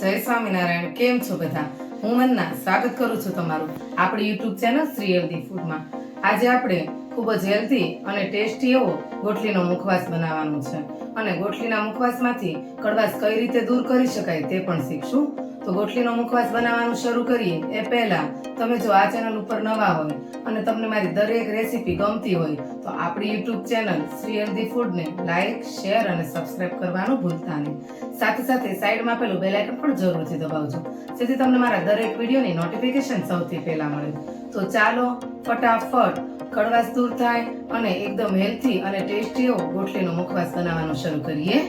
જય સ્વામિનારાયણ કેમ છો બધા? હું મન્ના, સ્વાગત કરું છું તમારું આપણી યુટ્યુબ ચેનલ શ્રી હેલ્ધી ફૂડમાં. આજે આપણે ખૂબ જ હેલ્ધી અને ટેસ્ટી એવો ગોટલીનો મુખવાસ બનાવવાનો છે. અને ગોટલીના મુખવાસમાંથી કડવાશ કઈ રીતે દૂર કરી શકાય તે પણ શીખશું. તો ગોટલીનો મુખવાસ બનાવવાનું શરૂ કરીએ. એ પહેલા તમે જો આ ચેનલ ઉપર નવા હોય અને તમને મારી દરેક રેસીપી ગમતી હોય, તો આપણી યુટ્યુબ ચેનલ શ્રી હેલ્ધી ફૂડને લાઇક શેર અને સબસ્ક્રાઇબ કરવાનું ભૂલતા નહીં. સાથે સાથે સાઈડમાં પેલું બેલ આઇકન પણ જરૂરથી દબાવજો, જેથી તમને મારા દરેક વિડીયોની નોટિફિકેશન સૌથી પહેલાં મળે. તો ચાલો ફટાફટ કડવાશ દૂર થાય અને એકદમ હેલ્થી અને ટેસ્ટી એવો ગોટલીનો મુખવાસ બનાવવાનું શરૂ કરીએ.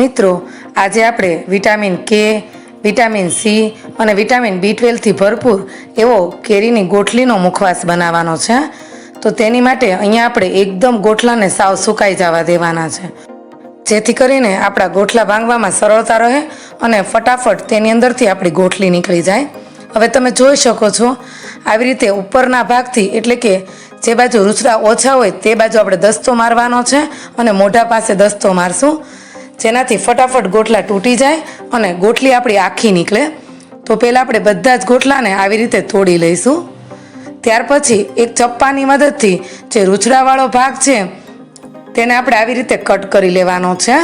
મિત્રો, આજે આપણે વિટામિન કે વિટામિન સી અને વિટામિન બી ટ્વેલ્વથી ભરપૂર એવો કેરીની ગોઠલીનો મુખવાસ બનાવવાનો છે. તો તેની માટે અહીંયા આપણે એકદમ ગોઠલાને સાવ સુકાઈ જવા દેવાના છે. જેથી કરીને આપણા ગોઠલા ભાંગવામાં સરળતા રહે અને ફટાફટ તેની અંદરથી આપણી ગોઠલી નીકળી જાય. હવે તમે જોઈ શકો છો, આવી રીતે ઉપરના ભાગથી એટલે કે જે બાજુ રૂચડા ઓછા હોય તે બાજુ આપણે દસ્તો મારવાનો છે અને મોઢા પાસે દસ્તો મારશું. જેનાથી ફટાફટ ગોટલા તૂટી જાય અને ગોટલી આપણી આખી નીકળે. તો પહેલાં આપણે બધા જ ગોટલાને આવી રીતે તોડી લઈશું. ત્યાર પછી એક ચપ્પાની મદદથી જે રૂછડાવાળો ભાગ છે, તેને આપણે આવી રીતે કટ કરી લેવાનો છે.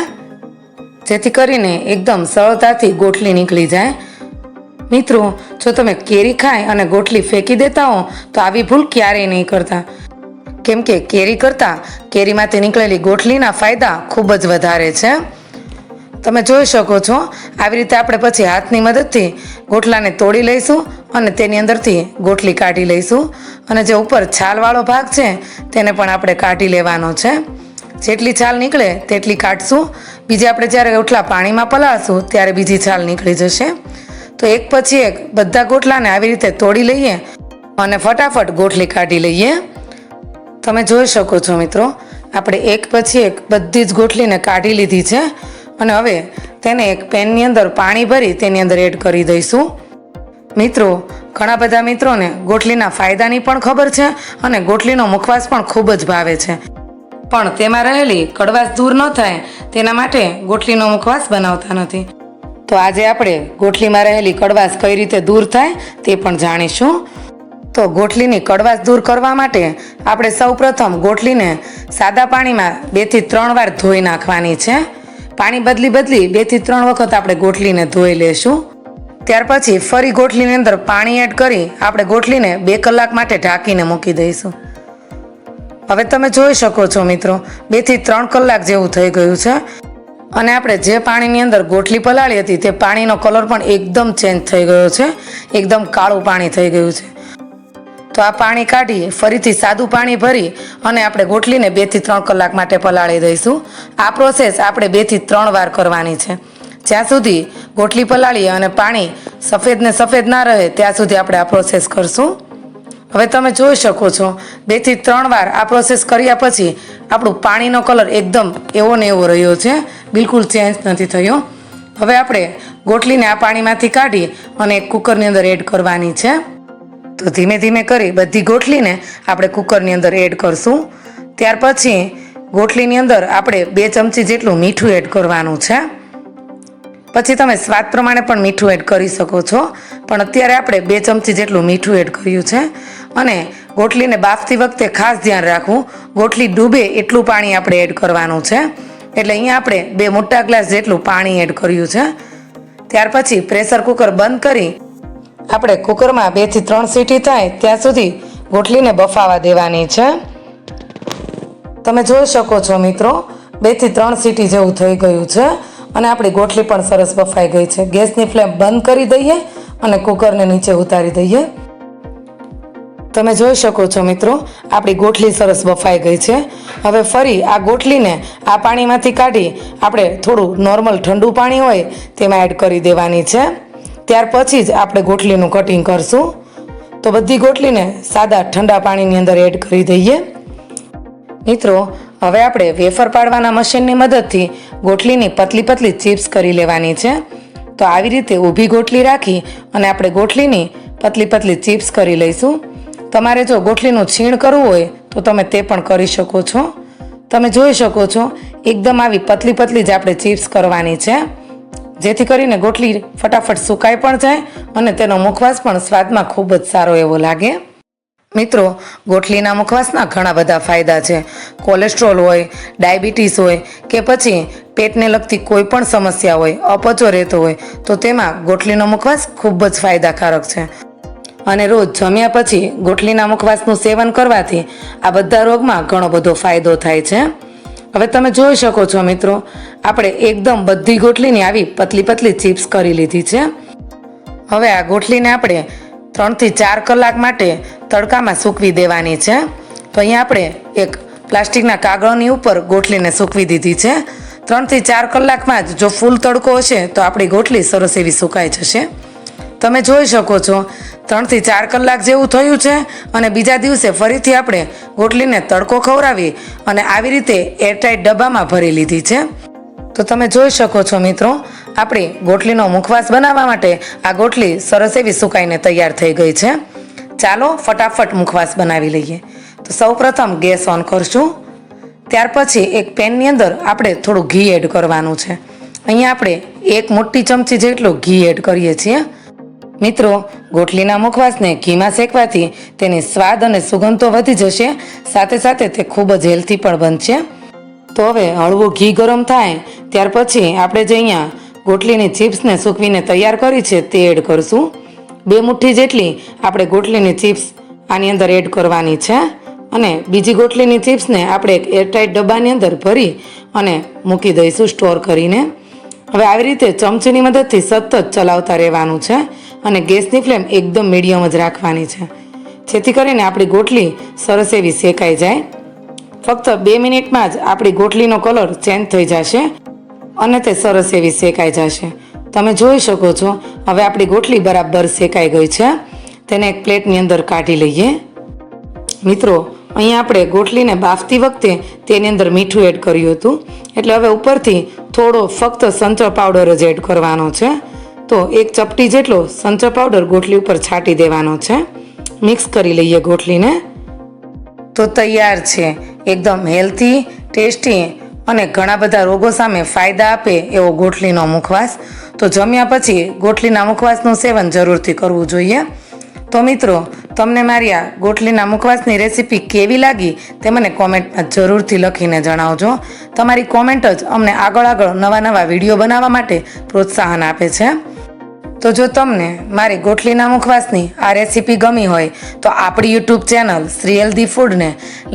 જેથી કરીને એકદમ સરળતાથી ગોટલી નીકળી જાય. મિત્રો, જો તમે કેરી ખાય અને ગોટલી ફેંકી દેતા હો, તો આવી ભૂલ ક્યારેય નહીં કરતા. કેમ કે કેરી કરતાં કેરીમાંથી નીકળેલી ગોટલીના ફાયદા ખૂબ જ વધારે છે. તમે જોઈ શકો છો, આવી રીતે આપણે પછી હાથની મદદથી ગોટલાને તોડી લઈશું અને તેની અંદરથી ગોટલી કાઢી લઈશું. અને જે ઉપર છાલવાળો ભાગ છે, તેને પણ આપણે કાઢી લેવાનો છે. જેટલી છાલ નીકળે તેટલી કાઢશું. બીજી આપણે જ્યારે ગોટલા પાણીમાં પલાળશું, ત્યારે બીજી છાલ નીકળી જશે. તો એક પછી એક બધા ગોટલાને આવી રીતે તોડી લઈએ અને ફટાફટ ગોટલી કાઢી લઈએ. તમે જોઈ શકો છો મિત્રો, આપણે એક પછી એક બધી જ ગોટલીને કાઢી લીધી છે. અને હવે તેને એક પેનની અંદર પાણી ભરી તેની અંદર એડ કરી દઈશું. મિત્રો, ઘણા બધા મિત્રોને ગોટલીના ફાયદાની પણ ખબર છે અને ગોટલીનો મુખવાસ પણ ખૂબ જ ભાવે છે. પણ તેમાં રહેલી કડવાશ દૂર ન થાય, તેના માટે ગોટલીનો મુખવાસ બનાવતા નથી. તો આજે આપણે ગોટલીમાં રહેલી કડવાશ કઈ રીતે દૂર થાય તે પણ જાણીશું. તો ગોટલીની કડવાશ દૂર કરવા માટે આપણે સૌપ્રથમ ગોટલીને સાદા પાણીમાં બેથી ત્રણ વાર ધોઈ નાખવાની છે. પાણી બદલી બદલી બેથી ત્રણ વખત આપણે ગોટલીને ધોઈ લેશું. ત્યાર પછી ફરી ગોટલીની અંદર પાણી એડ કરી આપણે ગોટલીને બે કલાક માટે ઢાંકીને મૂકી દઈશું. હવે તમે જોઈ શકો છો મિત્રો, બેથી ત્રણ કલાક જેવું થઈ ગયું છે. અને આપણે જે પાણીની અંદર ગોટલી પલાળી હતી તે પાણીનો કલર પણ એકદમ ચેન્જ થઈ ગયો છે. એકદમ કાળું પાણી થઈ ગયું છે. તો આ પાણી કાઢી ફરીથી સાદું પાણી ભરી અને આપણે ગોટલીને બેથી ત્રણ કલાક માટે પલાળી દઈશું. આ પ્રોસેસ આપણે બેથી ત્રણ વાર કરવાની છે. જ્યાં સુધી ગોટલી પલાળીએ અને પાણી સફેદ ને સફેદ ના રહે, ત્યાં સુધી આપણે આ પ્રોસેસ કરશું. હવે તમે જોઈ શકો છો બેથી ત્રણ વાર આ પ્રોસેસ કર્યા પછી આપણું પાણીનો કલર એકદમ એવો ને એવો રહ્યો છે. બિલકુલ ચેન્જ નથી થયો. હવે આપણે ગોટલીને આ પાણીમાંથી કાઢી અને એક કુકરની અંદર એડ કરવાની છે. તો ધીમે ધીમે કરી બધી ગોટલીને આપણે કુકરની અંદર એડ કરશું. ત્યાર પછી ગોટલીની અંદર આપણે બે ચમચી જેટલું મીઠું એડ કરવાનું છે. પછી તમે સ્વાદ પ્રમાણે પણ મીઠું એડ કરી શકો છો. પણ અત્યારે આપણે બે ચમચી જેટલું મીઠું એડ કર્યું છે. અને ગોટલીને બાફતી વખતે ખાસ ધ્યાન રાખવું. ગોટલી ડૂબે એટલું પાણી આપણે એડ કરવાનું છે. એટલે અહીંયા આપણે બે મોટા ગ્લાસ જેટલું પાણી એડ કર્યું છે. ત્યાર પછી પ્રેશર કુકર બંધ કરી આપણે કુકરમાં બેથી ત્રણ સીટી થાય, ત્યાં સુધી ગોઠલીને બફાવા દેવાની છે. તમે જોઈ શકો છો મિત્રો, બેથી ત્રણ સીટી જેવું થઈ ગયું છે અને આપણી ગોઠલી પણ સરસ બફાઈ ગઈ છે. ગેસની ફ્લેમ બંધ કરી દઈએ અને કુકરને નીચે ઉતારી દઈએ. તમે જોઈ શકો છો મિત્રો, આપણી ગોઠલી સરસ બફાઈ ગઈ છે. હવે ફરી આ ગોઠલીને આ પાણીમાંથી કાઢી આપણે થોડું નોર્મલ ઠંડુ પાણી હોય તેમાં એડ કરી દેવાની છે. ત્યાર પછી જ આપણે ગોટલીનું કટિંગ કરશું. તો બધી ગોટલીને સાદા ઠંડા પાણીની અંદર એડ કરી દઈએ. મિત્રો, હવે આપણે વેફર પાડવાના મશીનની મદદથી ગોટલીની પતલી પતલી ચિપ્સ કરી લેવાની છે. તો આવી રીતે ઊભી ગોટલી રાખી અને આપણે ગોટલીની પતલી પતલી ચિપ્સ કરી લઈશું. તમારે જો ગોટલીનું છીણ કરવું હોય, તો તમે તે પણ કરી શકો છો. તમે જોઈ શકો છો, એકદમ આવી પતલી પતલી જ આપણે ચિપ્સ કરવાની છે. જેથી કરીને ગોટલી ફટાફટ સુકાઈ પણ જાય અને તેનો મુખવાસ પણ સ્વાદમાં ખૂબ જ સારો એવો લાગે. મિત્રો ગોઠલીના મુખવાસના ઘણા બધા ફાયદા છે. કોલેસ્ટ્રોલ હોય, ડાયાબિટીસ હોય કે પછી પેટને લગતી કોઈ પણ સમસ્યા હોય, અપચો રહેતો હોય, તો તેમાં ગોઠલીનો મુખવાસ ખૂબ જ ફાયદાકારક છે. અને રોજ જમ્યા પછી ગોઠલીના મુખવાસનું સેવન કરવાથી આ બધા રોગમાં ઘણો બધો ફાયદો થાય છે. હવે તમે જોઈ શકો છો મિત્રો, આપણે એકદમ બધી ગોઠલીની આવી પતલી પતલી ચિપ્સ કરી લીધી છે. હવે આ ગોઠલીને આપણે ત્રણથી ચાર કલાક માટે તડકામાં સૂકવી દેવાની છે. તો અહીંયા આપણે એક પ્લાસ્ટિકના કાગળની ઉપર ગોઠલીને સૂકવી દીધી છે. ત્રણથી ચાર કલાકમાં જ જો ફૂલ તડકો હશે તો આપણી ગોઠલી સરસ એવી સુકાઈ જશે. તમે જોઈ શકો છો. ત્રણથી ચાર કલાક જેવું થયું છે અને બીજા દિવસે ફરીથી આપણે ગોટલીને તડકો ખવડાવી અને આવી રીતે એરટાઈટ ડબ્બામાં ભરી લીધી છે. તો તમે જોઈ શકો છો મિત્રો, આપણી ગોટલીનો મુખવાસ બનાવવા માટે આ ગોટલી સરસ એવી સુકાઈને તૈયાર થઈ ગઈ છે. ચાલો ફટાફટ મુખવાસ બનાવી લઈએ. તો સૌપ્રથમ ગેસ ઓન કરશું. ત્યાર પછી એક પેનની અંદર આપણે થોડું ઘી એડ કરવાનું છે. અહીંયા આપણે એક મોટી ચમચી જેટલું ઘી એડ કરીએ છીએ. મિત્રો ગોટલીના મુખવાસને ઘીમાં શેકવાથી તેની સ્વાદ અને સુગંધ તો વધી જશે. સાથે સાથે તે ખૂબ જ હેલ્ધી પણ બનશે. તો હવે હળવું ઘી ગરમ થાય, ત્યાર પછી આપણે જે અહીંયા ગોટલીની ચિપ્સને સૂકવીને તૈયાર કરી છે તે એડ કરશું. બે મુઠ્ઠી જેટલી આપણે ગોટલીની ચિપ્સ આની અંદર એડ કરવાની છે અને બીજી ગોટલીની ચિપ્સને આપણે એક એરટાઈટ ડબ્બાની અંદર ભરી અને મૂકી દઈશું સ્ટોર કરીને. હવે આવી રીતે ચમચીની મદદથી સતત ચલાવતા રહેવાનું છે. અને ગેસની ફ્લેમ એકદમ મીડિયમ જ રાખવાની છે. જેથી કરીને આપણી ગોટલી સરસ એવી શેકાઈ જાય. ફક્ત બે મિનિટમાં જ આપણી ગોટલીનો કલર ચેન્જ થઈ જશે અને તે સરસ એવી શેકાઈ જશે. તમે જોઈ શકો છો, હવે આપણી ગોટલી બરાબર શેકાઈ ગઈ છે. તેને એક પ્લેટની અંદર કાઢી લઈએ. મિત્રો, અહીંયા આપણે ગોટલીને બાફતી વખતે તેની અંદર મીઠું એડ કર્યું હતું. એટલે હવે ઉપરથી થોડો ફક્ત સંચળ પાવડર જ એડ કરવાનો છે. તો એક ચપટી જેટલો સંચો પાવડર ગોટલી ઉપર છાંટી દેવાનો છે. મિક્સ કરી લઈએ ગોટલીને. તો તૈયાર છે. એકદમ હેલ્ધી ટેસ્ટી અને ઘણા બધા રોગો સામે ફાયદા આપે એવો ગોઠલીનો મુખવાસ. તો જમ્યા પછી ગોઠલીના મુખવાસનું સેવન જરૂરથી કરવું જોઈએ. તો મિત્રો, તમને મારી આ ગોઠલીના મુખવાસની રેસીપી કેવી લાગી તે મને કોમેન્ટમાં જરૂરથી લખીને જણાવજો. તમારી કોમેન્ટ જ અમને આગળ આગળ નવા નવા વીડિયો બનાવવા માટે પ્રોત્સાહન આપે છે. તો જો તમને મારી ગોઠલીના મુખવાસની આ રેસીપી ગમી હોય, તો આપણી યુટ્યુબ ચેનલ શ્રી હેલ્ધી ફૂડને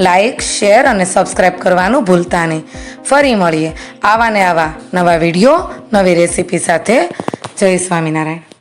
લાઇક શેર અને સબસ્ક્રાઈબ કરવાનું ભૂલતા નહીં. ફરી મળીએ આવા ને આવા નવા વીડિયો, નવી રેસીપી સાથે. જય સ્વામિનારાયણ.